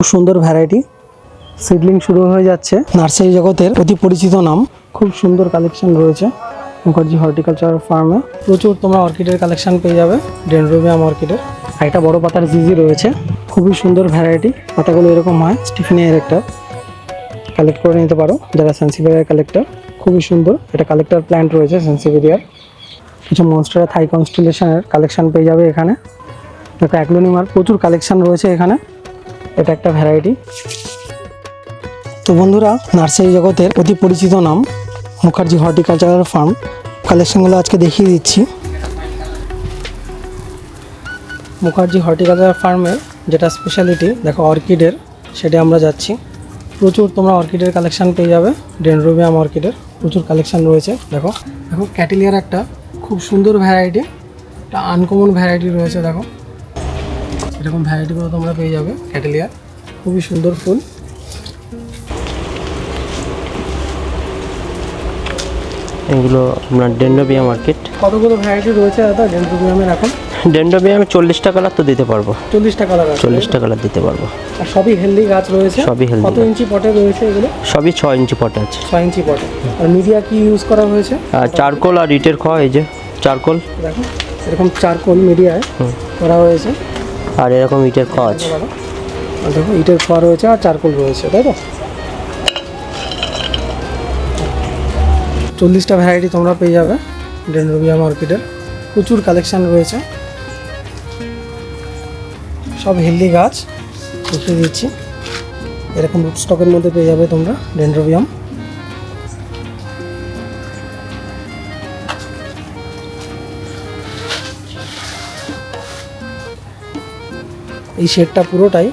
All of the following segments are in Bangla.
খুব সুন্দর ভ্যারাইটি সিডলিং শুরু হয়ে যাচ্ছে। নার্সারি জগতের অতি পরিচিত নাম। খুব সুন্দর কালেকশন রয়েছে। মুখার্জি হর্টিকালচার ফার্মে প্রচুর তোমরা অর্কিডের কালেকশন পেয়ে যাবে। ডেনড্রোবিয়াম অর্কিডের একটা বড় পাতার জিজি রয়েছে। খুবই সুন্দর ভ্যারাইটি পাতাগুলো এরকম হয় স্টিফিনিয়ার একটা। কালেক্ট করে নিতে পারো। যারা সেন্সিভেরিয়ার কালেক্টর খুবই সুন্দর। এটা কালেক্টর প্ল্যান্ট রয়েছে সেন্সিভেরিয়ার কিছু মনস্টার থাই কনস্টিলেশনের কালেকশন পেয়ে যাবে এখানে। দেখো অ্যাগ্লোনিমার প্রচুর কালেকশন রয়েছে এখানে। এটা একটা ভ্যারাইটি তো বন্ধুরা, নার্সারি জগতের অতি পরিচিত নাম মুখার্জি হর্টিকালচারাল ফার্ম। কালেকশনগুলো আজকে দেখিয়ে দিচ্ছি। মুখার্জি হর্টিকালচার ফার্মের যেটা স্পেশালিটি দেখো অর্কিডের, সেটা আমরা যাচ্ছি। প্রচুর তোমরা অর্কিডের কালেকশন পেয়ে যাবে। ডেনড্রোবিয়াম অর্কিডের প্রচুর কালেকশন রয়েছে, দেখো। দেখো ক্যাটেলিয়ার একটা খুব সুন্দর ভ্যারাইটি একটা আনকমন ভ্যারাইটি রয়েছে, দেখো। এরকম ভ্যারাইটিগুলো তোমরা পেয়ে যাবে ক্যাটেলিয়ার খুবই সুন্দর ফুল। এগুলো আপনার ডেন্ডোবিয়া মার্কেট কতগুলো ভ্যারাইটি রয়েছে দাদা ডেন্ট্রোবিয়ামের এখন? ডেন্ডোবিয়ামে চল্লিশটা কালার তো দিতে পারব। চল্লিশটা কালার চল্লিশটা কালার দিতে পারব। আর সবই হেলদি গাছ রয়েছে? সবই হেলদি কত ইঞ্চি পটে রয়েছে এগুলো? সবই ছ ইঞ্চি পটে আছে। ছয় ইঞ্চি পটে আর মিডিয়া কি ইউজ করা হয়েছে? চারকোল আর ইটের খাওয়া এই যে চারকোল। দেখো এরকম চারকোল মিডিয়ায় করা হয়েছে। আর এরকম ইটের আছে দেখো, ইটের খোয়া রয়েছে আর চারকোল রয়েছে, তাই তো? চল্লিশটা ভ্যারাইটি তোমরা পেয়ে যাবে ডেন্ড্রোবিয়া মার্কেটের প্রচুর কালেকশন রয়েছে। সব হেলদি গাছ, দেখিয়ে দিচ্ছি। এরকম স্টকের মধ্যে পেয়ে যাবে তোমরা ডেন্ড্রোবিয়াম। এই শেডটা পুরোটাই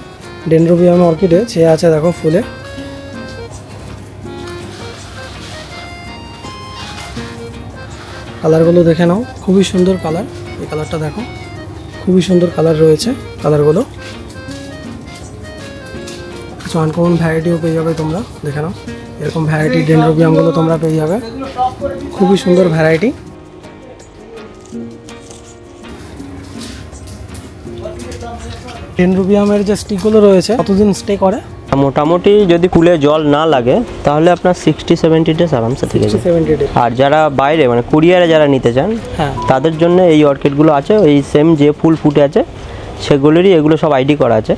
ডেন্ড্রোবিয়াম অর্কিডে ছেয়ে আছে দেখো ফুলে। কালারগুলো দেখে নাও, খুবই সুন্দর কালার। এই কালারটা দেখো, খুবই সুন্দর কালার রয়েছে কালারগুলো। কিছু আনকমন ভ্যারাইটিও পেয়ে যাবে তোমরা, দেখে নাও। এরকম ভ্যারাইটি ডেন্ড্রোবিয়ামগুলো তোমরা পেয়ে যাবে। খুবই সুন্দর ভ্যারাইটি ডেন্ড্রোবিয়ামের যে স্টিকগুলো রয়েছে কতদিন স্টে করে? মোটামুটি যদি কুলে জল না লাগে তাহলে আপনার সিক্সটি সেভেন্টি ডেজ আরামসে থেকে সেভেন্টি আর যারা বাইরে মানে কুরিয়ারে যারা নিতে চান হ্যাঁ। তাদের জন্য এই অর্কিডগুলো আছে এই সেম যে ফুল ফুটে আছে সেগুলোরই এগুলো সব আইডি করা আছে।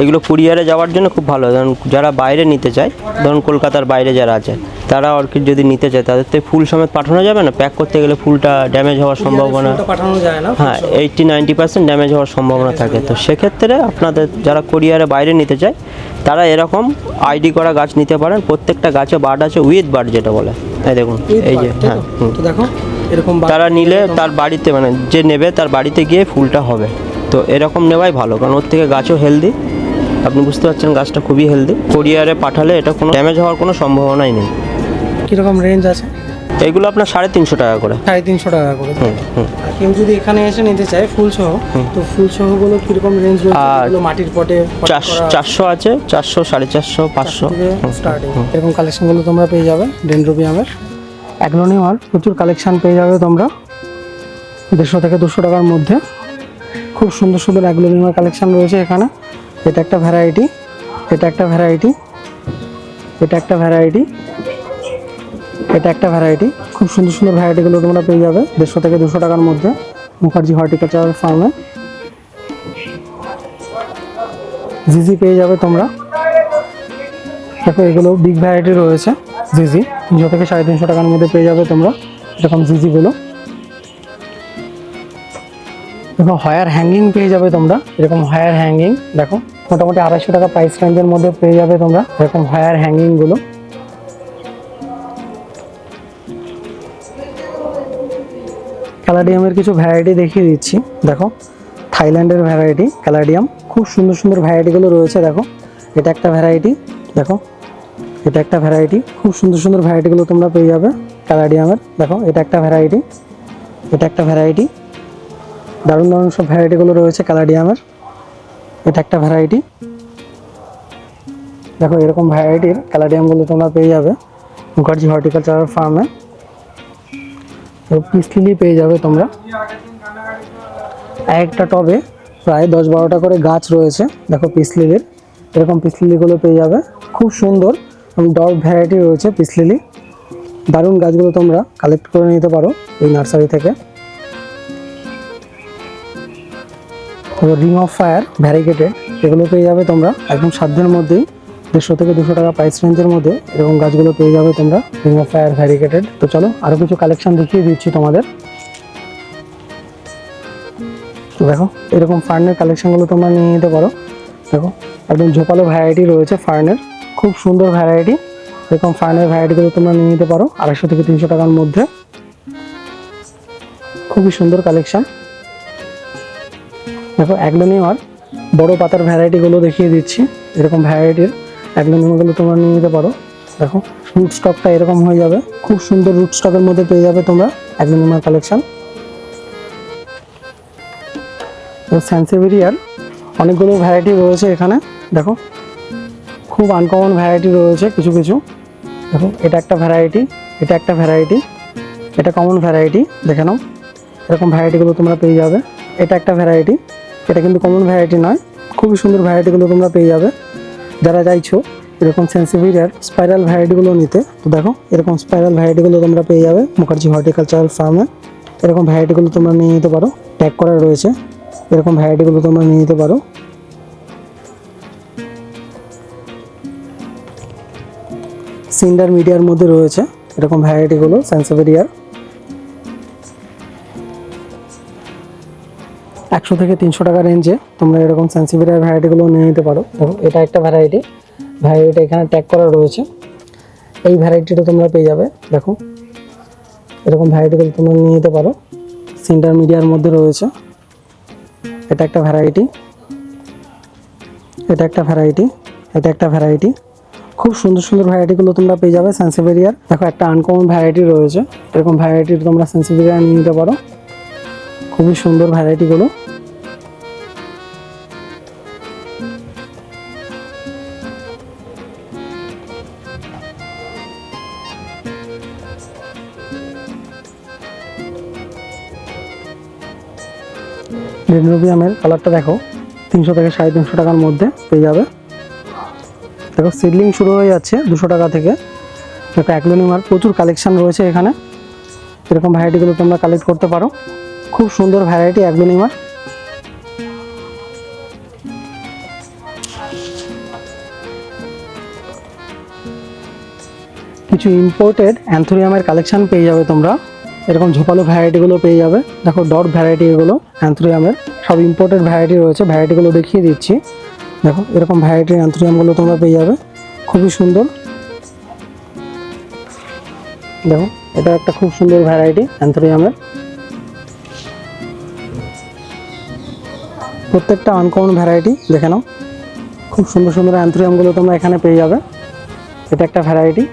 এগুলো কুরিয়ারে যাওয়ার জন্য খুব ভালো। ধরুন যারা বাইরে নিতে চায় ধরুন কলকাতার বাইরে যারা আছে তারা অর্কিড যদি নিতে চায় তাদের তো ফুল সমেত পাঠানো যাবে না? প্যাক করতে গেলে ফুলটা ড্যামেজ হওয়ার সম্ভাবনা পাঠানো যায় না হ্যাঁ এইটটি নাইনটি পার্সেন্ট ড্যামেজ হওয়ার সম্ভাবনা থাকে। তো সেক্ষেত্রে আপনাদের যারা কোরিয়ারে বাইরে নিতে চায় তারা এরকম আইডি করা গাছ নিতে পারেন। প্রত্যেকটা গাছে বার্ড আছে উইথ বার্ড যেটা বলে। এই দেখুন এই যে হ্যাঁ দেখো এরকম তারা নিলে তার বাড়িতে মানে যে নেবে তার বাড়িতে গিয়ে ফুলটা হবে। তো এরকম নেওয়াই ভালো কারণ ওর থেকে গাছও হেলদি আপনি বুঝতে পারছেন গাছটা খুবই হেলদি কোরিয়ারে পাঠালে এটা কোনো ড্যামেজ হওয়ার কোনো সম্ভাবনাই নেই। কীরকম রেঞ্জ আছে? এইগুলো আপনার সাড়ে তিনশো টাকা করে। সাড়ে তিনশো টাকা করে। কেউ যদি এখানে এসে নিতে চায় ফুল সহ তো ফুল সহগুলো কীরকম রেঞ্জ মাটির পটে চারশো আছে চারশো সাড়ে চারশো পাঁচশো। স্টার্টিং এরকম কালেকশনগুলো তোমরা পেয়ে যাবে ডেন্ড্রোবিয়ামের অ্যাগ্লোনিমার প্রচুর কালেকশন পেয়ে যাবে তোমরা। দেড়শো থেকে দুশো টাকার মধ্যে। খুব সুন্দর সুন্দর অ্যাগ্লোনিমার কালেকশন রয়েছে এখানে। এটা একটা ভ্যারাইটি এটা একটা ভ্যারাইটি এটা একটা ভ্যারাইটি এটা একটা ভ্যারাইটি খুব সুন্দর সুন্দর ভ্যারাইটিগুলো তোমরা পেয়ে যাবে দেড়শো থেকে দুশো টাকার মধ্যে মুখার্জি হর্টিকালচার ফার্মে। জিজি পেয়ে যাবে তোমরা। দেখো, এগুলো বিগ ভ্যারাইটি রয়েছে জিজি তিনশো থেকে সাড়ে তিনশো টাকার মধ্যে পেয়ে যাবে তোমরা এরকম জিজিগুলো দেখো, হায়ার হ্যাঙ্গিং পেয়ে যাবে তোমরা, এরকম হায়ার হ্যাঙ্গিং দেখো। মোটামুটি আড়াইশো টাকা প্রাইস রেঞ্জের মধ্যে পেয়ে যাবে তোমরা। এরকম হায়ার হ্যাঙ্গিংগুলো ক্যালাডিয়ামের কিছু ভ্যারাইটি দেখিয়ে দিচ্ছি। দেখো থাইল্যান্ডের ভ্যারাইটি ক্যালাডিয়াম খুব সুন্দর সুন্দর ভ্যারাইটিগুলো রয়েছে, দেখো। এটা একটা ভ্যারাইটি দেখো। এটা একটা ভ্যারাইটি খুব সুন্দর সুন্দর ভ্যারাইটিগুলো তোমরা পেয়ে যাবে ক্যালাডিয়ামের দেখো, এটা একটা ভ্যারাইটি এটা একটা ভ্যারাইটি দারুণ দারুণ সব ভ্যারাইটিগুলো রয়েছে ক্যালাডিয়ামের এটা একটা ভ্যারাইটি দেখো, এরকম ভ্যারাইটির ক্যালাডিয়ামগুলো তোমরা পেয়ে যাবে। মুখার্জি হর্টিকালচার ফার্মে পিস লিলি পেয়ে যাবে তোমরা। এক একটা টবে প্রায় দশ বারোটা করে গাছ রয়েছে। দেখো পিস লিলির এরকম পিসলিলিগুলো পেয়ে যাবে। খুব সুন্দর ডগ ভ্যারাইটি রয়েছে পিসলিলি দারুণ গাছগুলো তোমরা কালেক্ট করে নিতে পারো এই নার্সারি থেকে। রিং অফ ফায়ার ভ্যারিগেটেড এগুলো পেয়ে যাবে তোমরা। একদম সাধ্যের মধ্যেই, দেড়শো থেকে দুশো টাকা প্রাইস রেঞ্জের মধ্যে এরকম গাছগুলো পেয়ে যাবে তোমরা রিং অফ ফায়ার ভ্যারিগেটেড তো চলো আরও কিছু কালেকশন দেখিয়ে দিচ্ছি তোমাদের। দেখো, এরকম ফার্নের কালেকশনগুলো তোমরা নিয়ে নিতে পারো। দেখো, একদম ঝোপালো ভ্যারাইটি রয়েছে ফার্নের খুব সুন্দর ভ্যারাইটি এরকম ফার্নের ভ্যারাইটিগুলো তোমরা নিয়ে নিতে পারো, আড়াইশো থেকে তিনশো টাকার মধ্যে। খুবই সুন্দর কালেকশন দেখো অ্যাগ্লোনিমার বড় পাতার ভ্যারাইটিগুলো দেখিয়ে দিচ্ছি। এরকম ভ্যারাইটির অ্যাগ্লোনিমাগুলো তোমরা নিয়ে নিতে পারো। দেখো রুট স্টকটা এরকম হয়ে যাবে। খুব সুন্দর রুট স্টকের মধ্যে পেয়ে যাবে তোমরা অ্যাগ্লোনিমার কালেকশন স্যান্সেভেরিয়ার অনেকগুলো ভ্যারাইটি রয়েছে এখানে। দেখো, খুব আনকমন ভ্যারাইটি রয়েছে কিছু কিছু। দেখো, এটা একটা ভ্যারাইটি এটা একটা ভ্যারাইটি এটা কমন ভ্যারাইটি দেখে নাও। এরকম ভ্যারাইটিগুলো তোমরা পেয়ে যাবে। এটা একটা ভ্যারাইটি এটা কিন্তু কমন ভ্যারাইটি নয়। খুবই সুন্দর ভ্যারাইটিগুলো তোমরা পেয়ে যাবে। যারা চাইছো, এরকম সেন্সিভিরিয়ার স্পাইরাল ভ্যারাইটিগুলো নিতে, তো দেখো, এরকম স্পাইরাল ভ্যারাইটিগুলো তোমরা পেয়ে যাবে মুখার্জি হর্টিকালচারাল ফার্মে এরকম ভ্যারাইটিগুলো তোমরা নিয়ে নিতে পারো ট্যাগ করা রয়েছে। এরকম ভ্যারাইটিগুলো তোমরা নিয়ে নিতে পারো। সিন্ডার মিডিয়ার মধ্যে রয়েছে এরকম ভ্যারাইটিগুলো সেন্সিভেরিয়ার একশো থেকে তিনশো টাকা রেঞ্জে তোমরা এরকম সেন্সিভিরিয়ার ভ্যারাইটিগুলো নিয়ে নিতে পারো। দেখো এটা একটা ভ্যারাইটি ভ্যারাইটিটা এখানে ট্যাগ করা রয়েছে। এই ভ্যারাইটিটা তোমরা পেয়ে যাবে, দেখো। এরকম ভ্যারাইটিগুলো তোমরা নিয়ে নিতে পারো। সিন্ডার মিডিয়ার মধ্যে রয়েছে। এটা একটা ভ্যারাইটি এটা একটা ভ্যারাইটি এটা একটা ভ্যারাইটি খুব সুন্দর সুন্দর ভ্যারাইটিগুলো তোমরা পেয়ে যাবে সেন্সিভেরিয়ার দেখো, একটা আনকমন ভ্যারাইটি রয়েছে। এরকম ভ্যারাইটির তোমরা সেন্সিভেরিয়া নিয়ে নিতে পারো। খুবই সুন্দর ভ্যারাইটিগুলো ডেনরোবিয়ামের কালারটা দেখো, তিনশো থেকে সাড়ে তিনশো টাকার মধ্যে পেয়ে যাবে। দেখো সিডলিং শুরু হয়ে যাচ্ছে দুশো টাকা থেকে। দেখো অ্যাগ্লোনিমার প্রচুর কালেকশন রয়েছে এখানে। এরকম ভ্যারাইটিগুলো তোমরা কালেক্ট করতে পারো। খুব সুন্দর ভ্যারাইটি অ্যাগ্লোনিমার কিছু ইম্পোর্টেড অ্যান্থোরিয়ামের কালেকশন পেয়ে যাবে তোমরা। এরকম ঝোপালো ভ্যারাইটিগুলো পেয়ে যাবে। দেখো ডট ভ্যারাইটি এগুলো অ্যান্থোরিয়ামের সব ইম্পোর্টেড ভ্যারাইটি রয়েছে ভ্যারাইটিগুলো দেখিয়ে দিচ্ছি। দেখো, এরকম ভ্যারাইটির অ্যান্থোরিয়ামগুলো তোমরা পেয়ে যাবে। খুবই সুন্দর। দেখো, এটা একটা খুব সুন্দর ভ্যারাইটি অ্যান্থোরিয়ামের প্রত্যেকটা আনকমন ভ্যারাইটি দেখে নাও। খুব সুন্দর সুন্দর অ্যান্থোরিয়ামগুলো তোমরা এখানে পেয়ে যাবে। এটা একটা ভ্যারাইটি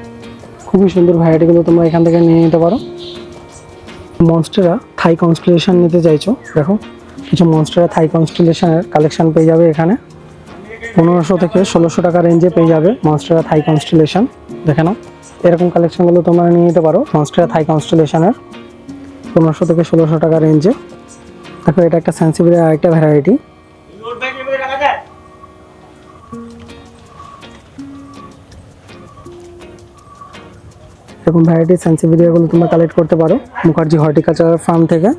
খুবই সুন্দর ভ্যারাইটিগুলো তোমরা এখান থেকে নিয়ে নিতে পারো। মনস্টেরা থাই কনস্টেলেশন নিতে চাইছো, দেখো, কিছু মনস্টেরা থাই কনস্টেলেশনের কালেকশন পেয়ে যাবে এখানে। পনেরোশো থেকে ষোলোশো টাকা রেঞ্জে পেয়ে যাবে মনস্টেরা থাই কনস্টেলেশন দেখে নাও। এরকম কালেকশনগুলো তোমরা নিয়ে নিতে পারো মনস্টেরা থাই কনস্টেলেশনের পনেরোশো থেকে ষোলোশো টাকা রেঞ্জে দেখো, এটা একটা সেন্সিবিলিটি আরেকটা ভ্যারাইটি এরকম ভ্যারাইটি সেন্সিভিলিয়াগুলো তোমরা কালেক্ট করতে পারো। মুখার্জি হর্টিকালচার ফার্ম থেকে।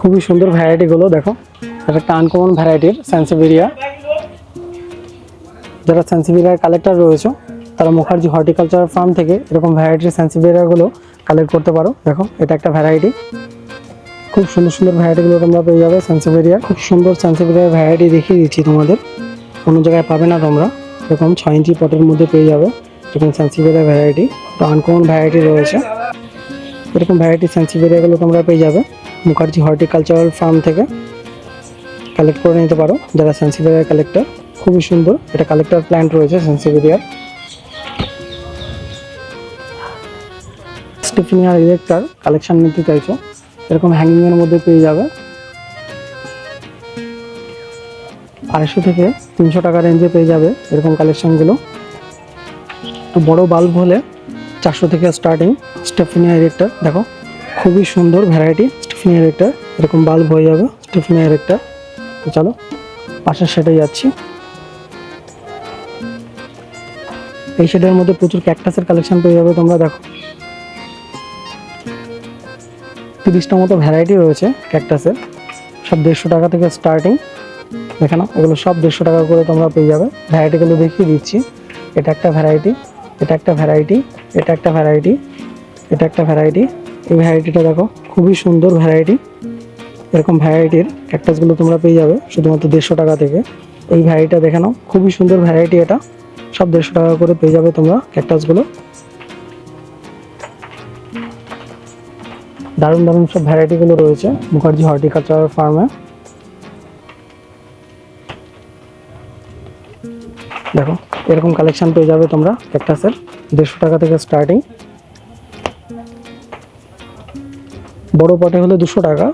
খুবই সুন্দর ভ্যারাইটিগুলো দেখো। এটা একটা আনকমন ভ্যারাইটির সেন্সিভিরিয়া যারা সেন্সিভিরিয়ার কালেক্টর রয়েছে, তারা মুখার্জি হর্টিকালচার ফার্ম থেকে এরকম ভ্যারাইটির সেন্সিভিরিয়াগুলো কালেক্ট করতে পারো। দেখো, এটা একটা ভ্যারাইটি খুব সুন্দর সুন্দর ভ্যারাইটিগুলো তোমরা পেয়ে যাবে সেন্সিভিরিয়া খুব সুন্দর সেন্সিভিরিয়ার ভ্যারাইটি দেখিয়ে দিচ্ছি তোমাদের। কোনো জায়গায় পাবে না তোমরা। এরকম ছয় ইঞ্চি পটের মধ্যে পেয়ে যাবে। এরকম সেন্সিভিরিয়া ভ্যারাইটি তো আনকমন ভ্যারাইটি রয়েছে। এরকম ভ্যারাইটি সেন্সিভিরিয়াগুলো তোমরা পেয়ে যাবে। মুখার্জি হর্টিকালচারাল ফার্ম থেকে কালেক্ট করে নিতে পারো। যারা সেন্সিভিরিয়ার কালেক্টর খুবই সুন্দর। এটা কালেক্টর প্ল্যান্ট রয়েছে সেন্সিভিরিয়ার স্টিফিনিয়ার ইলেক্টর কালেকশান নিতে চাইছো, এরকম হ্যাঙ্গিংয়ের মধ্যে পেয়ে যাবে। আড়াইশো থেকে তিনশো টাকা রেঞ্জে পেয়ে যাবে এরকম কালেকশনগুলো একটু বড় বাল্ব হলে চারশো থেকে স্টার্টিং স্টেফিনিয়া ইরেক্টার দেখো, খুবই সুন্দর ভ্যারাইটি স্টেফিনিয়া ইরেক্টার এরকম বাল্ব হয়ে যাবে স্টেফিনিয়া ইরেক্টার তো চলো, পাশের সেটে যাচ্ছি। এই শেডের মধ্যে প্রচুর ক্যাকটাসের কালেকশন পেয়ে যাবে তোমরা, দেখো। তিরিশটা মতো ভ্যারাইটি রয়েছে ক্যাকটাসের সব দেড়শো টাকা থেকে স্টার্টিং দেখে নাও, এগুলো সব দেড়শো টাকা করে তোমরা পেয়ে যাবে। ভ্যারাইটিগুলো দেখিয়ে দিচ্ছি। এটা একটা ভ্যারাইটি এটা একটা ভ্যারাইটি এটা একটা ভ্যারাইটি এটা একটা ভ্যারাইটি এই ভ্যারাইটিটা দেখো, খুবই সুন্দর ভ্যারাইটি এরকম ভ্যারাইটির ক্যাকটাসগুলো তোমরা পেয়ে যাবে শুধুমাত্র দেড়শো টাকা থেকে। এই ভ্যারাইটিটা দেখে নাও, খুবই সুন্দর ভ্যারাইটি এটা। সব দেড়শো টাকা করে পেয়ে যাবে তোমরা ক্যাকটাসগুলো দারুণ দারুণ সব ভ্যারাইটিগুলো রয়েছে, মুখার্জি হর্টিকালচার ফার্মে দেখো, এরকম কালেকশন পেয়ে যাবে তোমরা ক্যাকটাসের দেড়শো টাকা থেকে স্টার্টিং বড় পটে হলে দুশো টাকা।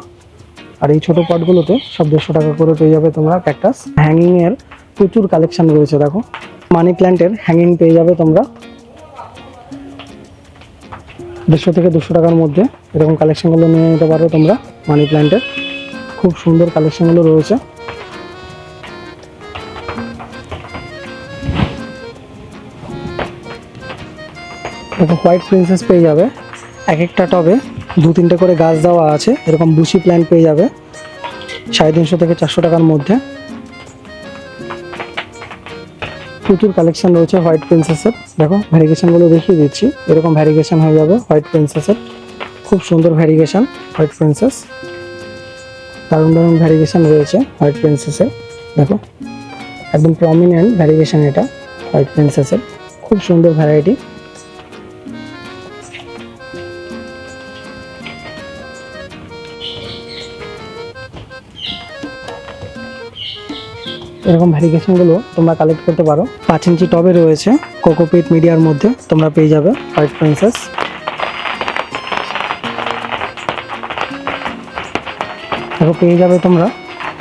আর এই ছোট পটগুলোতে সব দেড়শো টাকা করে পেয়ে যাবে তোমরা ক্যাকটাস হ্যাঙ্গিংয়ের প্রচুর কালেকশান রয়েছে, দেখো। মানি প্ল্যান্টের হ্যাঙ্গিং পেয়ে যাবে তোমরা। দেড়শো থেকে দুশো টাকার মধ্যে এরকম কালেকশনগুলো নিয়ে নিতে পারো তোমরা মানি প্ল্যান্টের খুব সুন্দর কালেকশনগুলো রয়েছে। দেখো হোয়াইট প্রিন্সেস পেয়ে যাবে। এক একটা টবে দু তিনটে করে গাছ দেওয়া আছে, এরকম বুশি প্ল্যান্ট পেয়ে যাবে, সাড়ে তিনশো থেকে চারশো টাকার মধ্যে। প্রচুর কালেকশন রয়েছে হোয়াইট প্রিন্সেসের দেখো ভ্যারিগেশনগুলো দেখিয়ে দিচ্ছি। এরকম ভ্যারিগেশন হয়ে যাবে হোয়াইট প্রিন্সেসের খুব সুন্দর ভ্যারিগেশন হোয়াইট প্রিন্সেস দারুণ দারুণ ভ্যারিগেশন রয়েছে হোয়াইট প্রিন্সেসের দেখো, একদম প্রমিনেন্ট ভ্যারিগেশন এটা হোয়াইট প্রিন্সেসের খুব সুন্দর ভ্যারাইটি এরকম ভ্যারিগেশনগুলো তোমরা কালেক্ট করতে পারো। পাঁচ ইঞ্চি টবে রয়েছে কোকোপিট মিডিয়ার মধ্যে তোমরা পেয়ে যাবে হোয়াইট প্রিন্সেস দেখো, পেয়ে যাবে তোমরা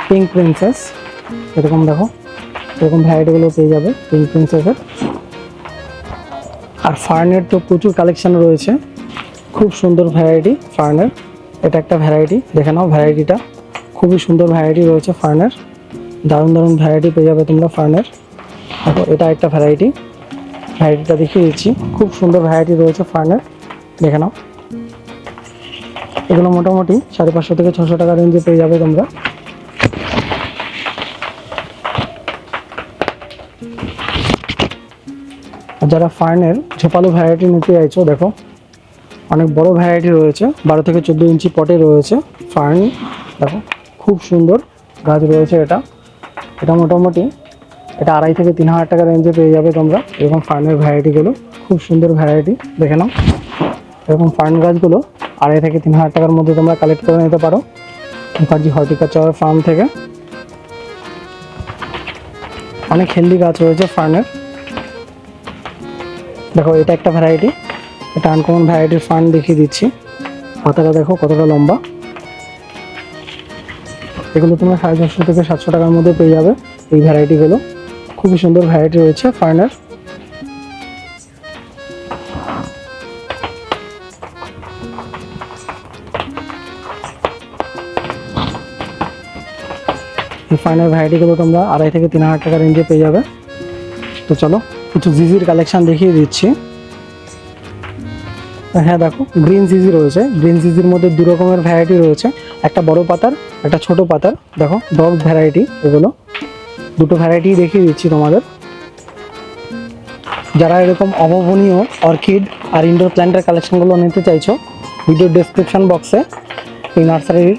পিঙ্ক প্রিন্সেস এরকম দেখো, এরকম ভ্যারাইটিগুলো পেয়ে যাবে পিঙ্ক প্রিন্সেসের আর ফার্নের তো প্রচুর কালেকশন রয়েছে। খুব সুন্দর ভ্যারাইটি ফার্নের। এটা একটা ভ্যারাইটি দেখে নাও ভ্যারাইটিটা খুবই সুন্দর ভ্যারাইটি রয়েছে ফার্নের। দারুণ দারুণ ভ্যারাইটি পেয়ে যাবে তোমরা ফার্নের দেখো, এটা একটা ভ্যারাইটি ভ্যারাইটিটা দেখিয়ে দিচ্ছি। খুব সুন্দর ভ্যারাইটি রয়েছে ফার্নের দেখে নাও। এগুলো মোটামুটি সাড়ে পাঁচশো থেকে ছশো টাকা রেঞ্জে পেয়ে যাবে তোমরা। যারা ফার্নের ঝোপালো ভ্যারাইটি নিতে চাইছো, দেখো, অনেক বড় ভ্যারাইটি রয়েছে। বারো থেকে চোদ্দ ইঞ্চি পটে রয়েছে ফার্ন দেখো, খুব সুন্দর গাছ রয়েছে এটা। এটা মোটামুটি এটা আড়াই থেকে তিন হাজার টাকা রেঞ্জে পেয়ে যাবে তোমরা। এরকম ফার্নের ভ্যারাইটিগুলো খুব সুন্দর ভ্যারাইটি দেখে নাও। এরকম ফার্ন গাছগুলো আড়াই থেকে তিন হাজার টাকার মধ্যে তোমরা কালেক্ট করে নিতে পারো। মুখার্জি হর্টিকালচার ফার্ম থেকে। অনেক হেলদি গাছ রয়েছে ফার্নের দেখো, এটা একটা ভ্যারাইটি এটা আনকমন ভ্যারাইটির ফার্ন দেখিয়ে দিচ্ছি। পাতাটা দেখো কতটা লম্বা। এগুলো তোমরা সাড়ে চারশো থেকে সাতশো টাকার মধ্যে পেয়ে যাবে এই ভ্যারাইটিগুলো। খুবই সুন্দর ভ্যারাইটি রয়েছে ফার্নের। এই ফার্নের ভ্যারাইটিগুলো তোমরা আড়াই থেকে তিন হাজার টাকা রেঞ্জে পেয়ে যাবে। তো চলো, কিছু জিজির কালেকশন দেখিয়ে দিচ্ছি। হ্যাঁ দেখো গ্রিন জিজি রয়েছে। গ্রিন জিজির মধ্যে দু রকমের ভ্যারাইটি রয়েছে। একটা বড় পাতার, একটা ছোট পাতার। দেখো ডগ ভ্যারাইটি এগুলো। দুটো ভ্যারাইটি দেখিয়ে দিচ্ছি তোমাদের। যারা এরকম অভাবনীয় অর্কিড আর ইনডোর প্ল্যান্টের কালেকশনগুলো নিতে চাইছো ভিডিও ডেসক্রিপশন বক্সে এই নার্সারির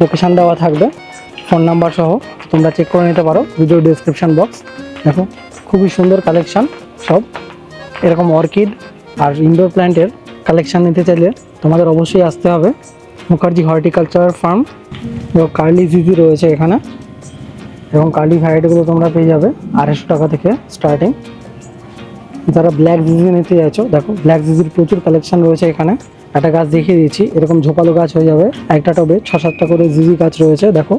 লোকেশান দেওয়া থাকবে। ফোন নাম্বার সহ তোমরা চেক করে নিতে পারো ভিডিও ডেসক্রিপশন বক্স দেখো, খুবই সুন্দর কালেকশন সব। এরকম অর্কিড আর ইনডোর প্ল্যান্টের কালেকশন নিতে চাইলে তোমাদের অবশ্যই আসতে হবে মুখার্জি হর্টিকালচার ফার্ম। এবং কার্লি জিজি রয়েছে এখানে। এবং কার্লি ভ্যারাইটিগুলো তোমরা পেয়ে যাবে আড়াইশো টাকা থেকে স্টার্টিং যারা ব্ল্যাক জিজি নিতে চাইছো, দেখো ব্ল্যাক জিজির প্রচুর কালেকশন রয়েছে এখানে। একটা গাছ দেখিয়ে দিচ্ছি, এরকম ঝোপালো গাছ হয়ে যাবে। একটা টবে ছ সাতটা করে জিজি গাছ রয়েছে, দেখো।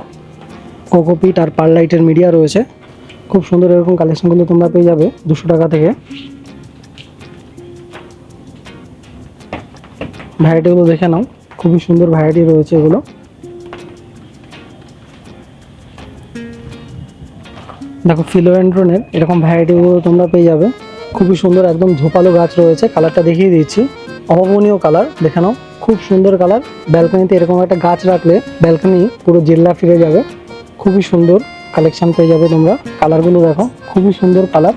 কোকোপিট আর পারলাইটের মিডিয়া রয়েছে। খুব সুন্দর এরকম কালেকশনগুলো তোমরা পেয়ে যাবে দুশো টাকা থেকে। ভ্যারাইটিগুলো দেখে নাও। খুবই সুন্দর ভ্যারাইটি রয়েছে এগুলো। দেখো ফিলোয়েন্ড্রনের এরকম ভ্যারাইটিগুলো তোমরা পেয়ে যাবে। খুবই সুন্দর একদম ঝোপালো গাছ রয়েছে কালারটা দেখিয়ে দিচ্ছি। অভাবনীয় কালার দেখে নাও, খুব সুন্দর কালার ব্যালকনিতে এরকম একটা গাছ রাখলে ব্যালকনি পুরো জেল্লা ফিরে যাবে। খুবই সুন্দর কালেকশন পেয়ে যাবে তোমরা। কালারগুলো দেখো, খুবই সুন্দর কালার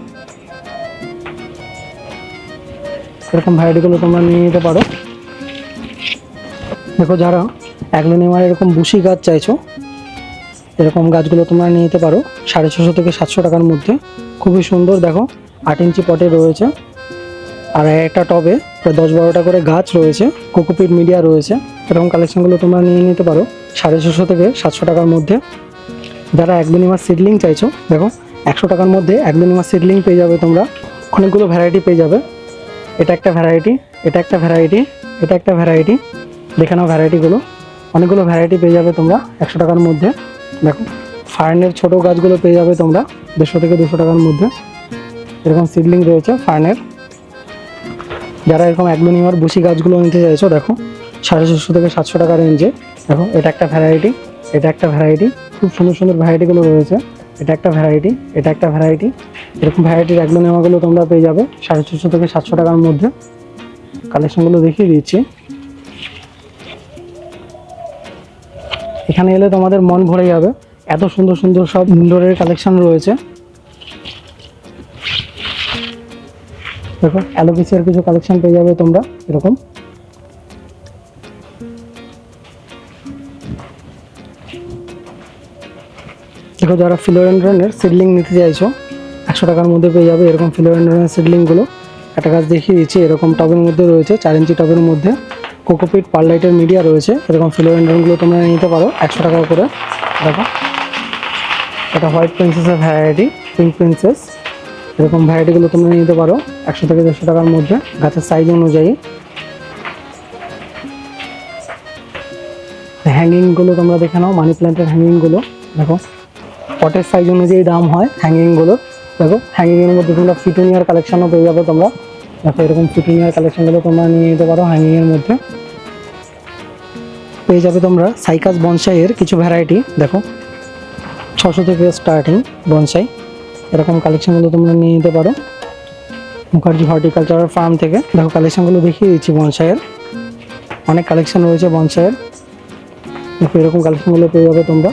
এরকম ভ্যারাইটিগুলো তোমরা নিয়ে নিতে পারো। দেখো যারা অ্যাগ্লোনিমার এরকম বুশি গাছ চাইছো, এরকম গাছগুলো তোমরা নিয়ে নিতে পারো। সাড়ে ছশো থেকে সাতশো টাকার মধ্যে। খুবই সুন্দর, দেখো, আট ইঞ্চি পটে রয়েছে। আর একটা টবে প্রায় দশ বারোটা করে গাছ রয়েছে। কোকোপিট মিডিয়া রয়েছে। এরকম কালেকশনগুলো তোমরা নিয়ে নিতে পারো। সাড়ে ছশো থেকে সাতশো টাকার মধ্যে। যারা একদিনিমার সিডলিং চাইছো, দেখো, একশো টাকার মধ্যে একদিনিমার সিডলিং পেয়ে যাবে তোমরা। অনেকগুলো ভ্যারাইটি পেয়ে যাবে। এটা একটা ভ্যারাইটি এটা একটা ভ্যারাইটি এটা একটা ভ্যারাইটি দেখে নাও ভ্যারাইটিগুলো অনেকগুলো ভ্যারাইটি পেয়ে যাবে তোমরা একশো টাকার মধ্যে। দেখো, ফার্নের ছোট গাছগুলো পেয়ে যাবে তোমরা দেড়শো থেকে দুশো টাকার মধ্যে। এরকম সিডলিং রয়েছে ফার্নের। যারা এরকম অ্যাগ্লোনিমার বুসি গাছগুলো নিতে চাইছো, দেখো, সাড়ে ছশো থেকে সাতশো টাকা রেঞ্জে দেখো, এটা একটা ভ্যারাইটি এটা একটা ভ্যারাইটি খুব সুন্দর সুন্দর ভ্যারাইটিগুলো রয়েছে। এটা একটা ভ্যারাইটি এটা একটা ভ্যারাইটি এরকম ভ্যারাইটির অ্যাগ্লোনিমাগুলো তোমরা পেয়ে যাবে সাড়ে ছশো থেকে সাতশো টাকার মধ্যে। কালেকশনগুলো দেখিয়ে দিচ্ছি। এখানে এলে তোমাদের মন ভরে যাবে। এত সুন্দর সুন্দর সব ইনডোরের কালেকশন রয়েছে। দেখো অ্যালোপিসিয়ার কিছু কালেকশন পেয়ে যাবে তোমরা, এরকম। দেখো, যারা ফিলোরেন্ড্রনের সিডলিং নিতে চাইছো, একশো টাকার মধ্যে পেয়ে যাবে এরকম ফিলোরেন্ড্রনের সিডলিংগুলো একটা গাছ দেখিয়ে দিচ্ছি, এরকম টবের মধ্যে রয়েছে, চার ইঞ্চি টবের মধ্যে। কোকোপিট পারলাইটের মিডিয়া রয়েছে। এরকম ফিলোরেন্ড্রনগুলো তোমরা নিতে পারো, একশো টাকা করে। দেখো। এটা হোয়াইট প্রিন্সেসের ভ্যারাইটি পিঙ্ক প্রিন্সেস এরকম ভ্যারাইটিগুলো তোমরা নিতে পারো, একশো থেকে দেড়শো টাকার মধ্যে। গাছের সাইজ অনুযায়ী। হ্যাঙ্গিংগুলো তোমরা দেখে নাও মানি প্ল্যান্টের হ্যাঙ্গিংগুলো দেখো। পটের সাইজ অনুযায়ী দাম হয় হ্যাঙ্গিংগুলো দেখো হ্যাঙ্গিংয়ের মধ্যে তোমরা ফিটুনিয়ার কালেকশনও পেয়ে যাবে তোমরা। দেখো, এরকম ফিটুনিয়ার কালেকশনগুলো তোমরা নিয়ে নিতে পারো হ্যাঙ্গিংয়ের মধ্যে। পেয়ে যাবে তোমরা সাইকাস বনসাইয়ের কিছু ভ্যারাইটি দেখো, ছশো থেকে স্টার্টিং বনসাই। এরকম কালেকশনগুলো তোমরা নিয়ে নিতে পারো। মুখার্জি হর্টিকালচারাল ফার্ম থেকে। দেখো কালেকশনগুলো দেখিয়ে দিচ্ছি বনসাইয়ের। অনেক কালেকশন রয়েছে বনসাইয়ের। দেখো, এরকম কালেকশনগুলো পেয়ে যাবে তোমরা।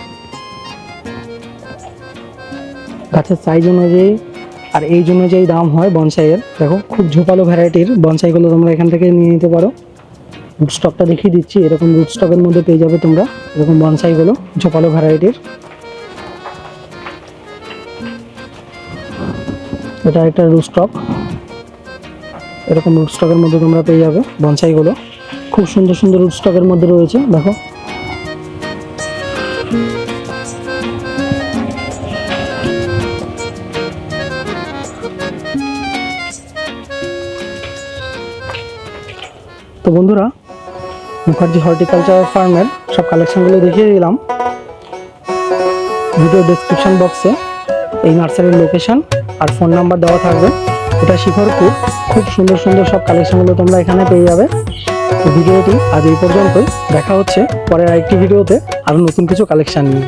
গাছের সাইজ অনুযায়ী আর এই জন্য যেই দাম হয় বনসাইয়ের। দেখো, খুব ঝোপালো ভ্যারাইটির বনসাইগুলো তোমরা এখান থেকে নিয়ে নিতে পারো। রুট স্টকটা দেখিয়ে দিচ্ছি। এরকম রুট স্টকের মধ্যে পেয়ে যাবে তোমরা। এরকম বনসাইগুলো ঝোপালো ভ্যারাইটির এটা একটা রুট স্টক এরকম রুট স্টকের মধ্যে তোমরা পেয়ে যাবে বনসাইগুলো খুব সুন্দর সুন্দর রুট স্টকের মধ্যে রয়েছে, দেখো। তো বন্ধুরা মুখার্জি হর্টিকালচার ফার্মের সব কালেকশনগুলো দেখিয়ে দিলাম। ভিডিও ডিসক্রিপশন বক্সে এই নার্সারির লোকেশন আর ফোন নাম্বার দেওয়া থাকবে। এটা শিখরপুর। খুব সুন্দর সুন্দর সব কালেকশনগুলো তোমরা এখানে পেয়ে যাবে। তো ভিডিওটি আজ এই পর্যন্ত দেখা হচ্ছে পরের আরেকটি ভিডিওতে আরও নতুন কিছু কালেকশান নিয়ে।